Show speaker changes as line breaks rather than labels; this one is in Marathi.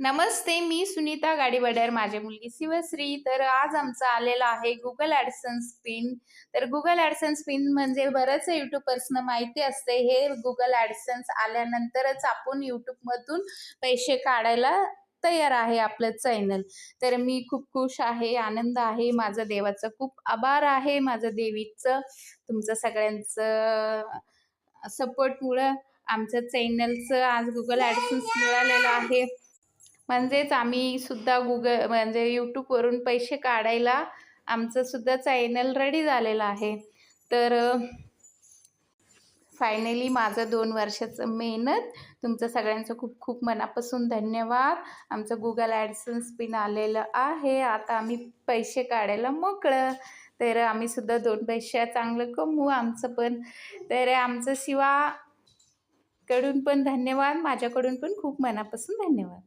नमस्ते मी सुनीता गाडीवडर माझी मुलगी शिवश्री. तर आज आमचं आलेलं आहे गुगल ॲडसन्स पिन तर गुगल ॲडसन्स पिन म्हणजे बरंच युट्यूबर्सनं माहिती असते. हे गुगल ॲडसन्स आल्यानंतरच आपण यूट्यूबमधून पैसे काढायला तयार आहे आपलं चॅनल तर मी खूप खुश आहे आनंद आहे. माझं देवाचं खूप आभार आहे. माझं देवीचं तुमचं सगळ्यांचं सपोर्टमुळं आमचं चॅनलचं आज गुगल ॲडसन्स मिळालेलं आहे. म्हणजेच आम्ही सुद्धा गुगल म्हणजे यूट्यूबवरून पैसे काढायला आमचं सुद्धा चॅनल रेडी झालेलं आहे. तर फायनली माझं दोन वर्षाचं मेहनत. तुमचं सगळ्यांचं खूप खूप मनापासून धन्यवाद. आमचं गुगल ॲडसन्स पिन आलेलं आहे. आता आम्ही पैसे काढायला मोकळं. तर आम्ही सुद्धा दोन पैसे चांगलं कमवू आमचं पण. तर आमचं शिवाकडून पण धन्यवाद. माझ्याकडून पण खूप मनापासून धन्यवाद.